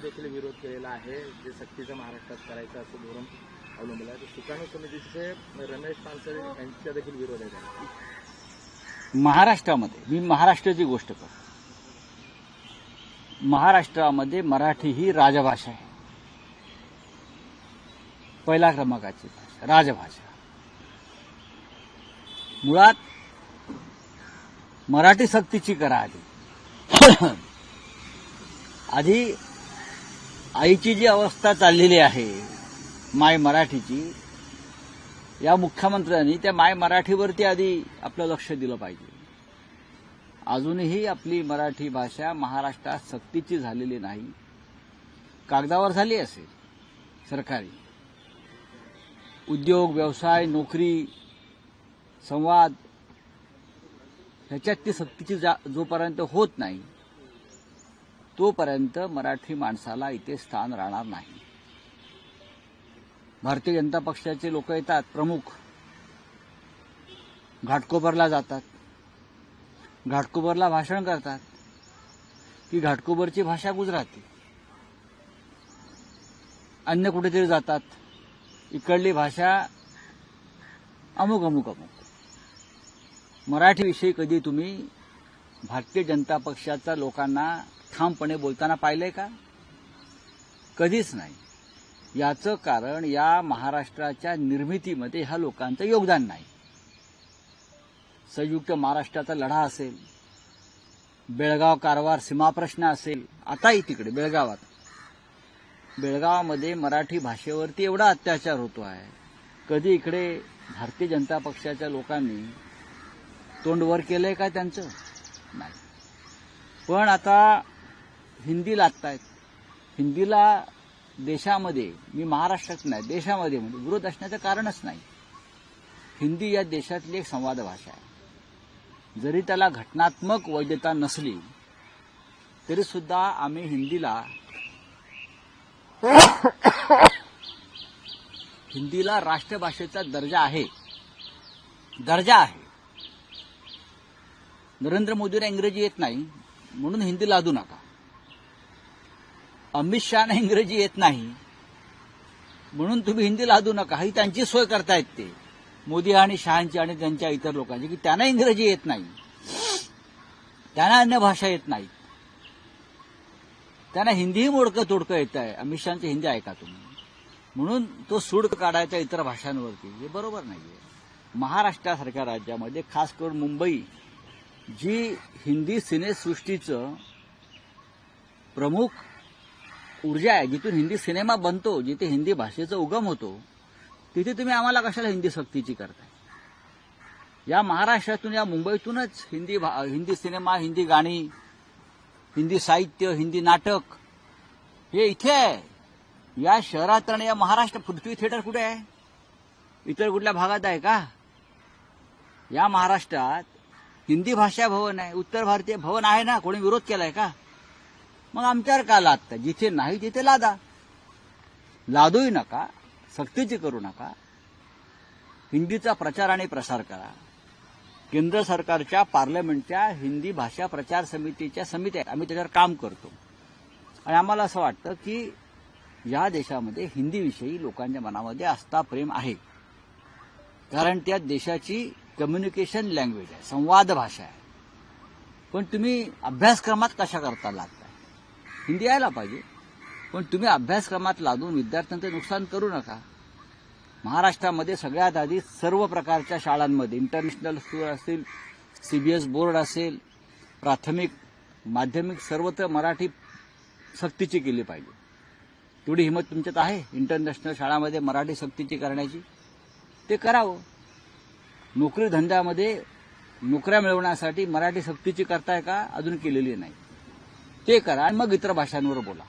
देखील विरोध केलेला आहे. जे सक्तीचं महाराष्ट्रात करायचं असं धोरण अवलंबलं आहे. तर सुकाणू समितीचे रमेश पानसरे यांचा देखील विरोध आहे. महाराष्ट्रामध्ये मी महाराष्ट्राची गोष्ट करतो. महाराष्ट्रामध्ये मराठी ही राजभाषा आहे. पहिल्या क्रमांकाची भाषा राजभाषा. मुळात मराठी सक्तीची करा आधी. आधी आईची जी अवस्था चाललेली आहे माय मराठीची या मुख्यमंत्र्यांनी त्या माय मराठीवरती आधी आपलं लक्ष दिलं पाहिजे. अजूनही आपली मराठी भाषा महाराष्ट्रात सक्तीची झालेली नाही. कागदावर झाली असेल सरकारी. उद्योग व्यवसाय नोकरी संवाद ह्याच्यात ती सक्तीची जा जोपर्यंत होत नाही तोपर्यंत मराठी माणसाला इथे स्थान राहणार नाही. भारतीय जनता पक्षाचे लोक येतात प्रमुख. घाटकोपरला जातात. घाटकोपरला भाषण करतात. की घाटकोपरची भाषा गुजराती. अन्य कुठेतरी जातात. इकडली भाषा अमुक अमुक अमुक. मराठीविषयी कधी तुम्ही भारतीय जनता पक्षाचा लोकांना ठामपणे बोलताना पाहिलंय का? कधीच नाही. याचं कारण या महाराष्ट्राच्या निर्मितीमध्ये ह्या लोकांचं योगदान नाही. संयुक्त महाराष्ट्राचा लढा असेल बेळगाव कारवार सीमाप्रश्न असेल आताही तिकडे बेळगावात. बेळगावामध्ये मराठी भाषेवरती एवढा अत्याचार होतो आहे. कधी इकडे भारतीय जनता पक्षाच्या लोकांनी तोंड वर केलंय का त्यांचं? नाही. पण आता हिंदी लागतायत हिंदीला देशामध्ये मी महाराष्ट्रात नाही देशामध्ये म्हणजे विरोध असण्याचं कारणच नाही. हिंदी या देशातली एक संवाद भाषा आहे. जरी त्याला घटनात्मक वैधता नसली तरी सुद्धा आम्ही हिंदीला हिंदीला राष्ट्रभाषेचा दर्जा आहे. दर्जा आहे. नरेंद्र मोदीला इंग्रजी येत नाही म्हणून हिंदी लादू नका. अमित शहाना इंग्रजी येत नाही. म्हणून तुम्ही हिंदी लादू नका. ही त्यांची सोय करतायत ते. मोदी आणि शहांची आणि त्यांच्या इतर लोकांची. की त्यांना इंग्रजी येत नाही. त्यांना अन्य भाषा येत नाही. त्यांना हिंदीही मोडकं तोडकं येत आहे. अमित शहाची हिंदी ऐका तुम्ही. म्हणून तो सूड काढायचा इतर भाषांवरती. हे बरोबर नाहीये. महाराष्ट्रासारख्या राज्यामध्ये खास करून मुंबई जी हिंदी सिनेसृष्टीचं प्रमुख ऊर्जा आहे जिथून हिंदी सिनेमा बनतो जिथे हिंदी भाषेचा उगम होतो तिथे तुम्ही आम्हाला कशाला हिंदी सक्तीची करताय? या महाराष्ट्रातून या मुंबईतूनच हिंदी भा- हिंदी सिनेमा हिंदी गाणी हिंदी साहित्य हिंदी नाटक हे इथे आहे. या शहरात आणि या महाराष्ट्र पृथ्वी थिएटर कुठे आहे? इतर कुठल्या भागात आहे का? या महाराष्ट्रात हिंदी भाषा भवन आहे उत्तर भारतीय भवन आहे ना? कोणी विरोध केलाय का? मग आमच्यावर का लादता? जिथे नाही तिथे लादा. लादूही नका सक्तीची करू नका. हिंदीचा प्रचार आणि प्रसार करा. केंद्र सरकारच्या पार्लमेंटच्या हिंदी भाषा प्रचार समितीच्या समित्या आहेत. आम्ही त्याच्यावर काम करतो. आणि आम्हाला असं वाटतं की या देशामध्ये हिंदीविषयी लोकांच्या मनामध्ये आस्था प्रेम आहे. कारण त्या देशाची कम्युनिकेशन लँग्वेज आहे संवाद भाषा आहे. पण तुम्ही अभ्यासक्रमात कशा करता लागता हिंदी यायला पाहिजे. पण तुम्ही अभ्यासक्रमात लादून विद्यार्थ्यांचं नुकसान करू नका. महाराष्ट्रामध्ये सगळ्यात आधी सर्व प्रकारच्या शाळांमध्ये इंटरनॅशनल स्कूल असतील सीबीएस बोर्ड असेल प्राथमिक माध्यमिक सर्वत्र मराठी सक्तीची केली पाहिजे. तेवढी हिंमत तुमच्यात आहे इंटरनॅशनल शाळामध्ये मराठी सक्तीची करण्याची? ते करावं. नोकरी धंद्यामध्ये नोकऱ्या मिळवण्यासाठी मराठी सक्तीची करताय का? अजून केलेली नाही. ते करा आणि मग इतर भाषांवर बोला.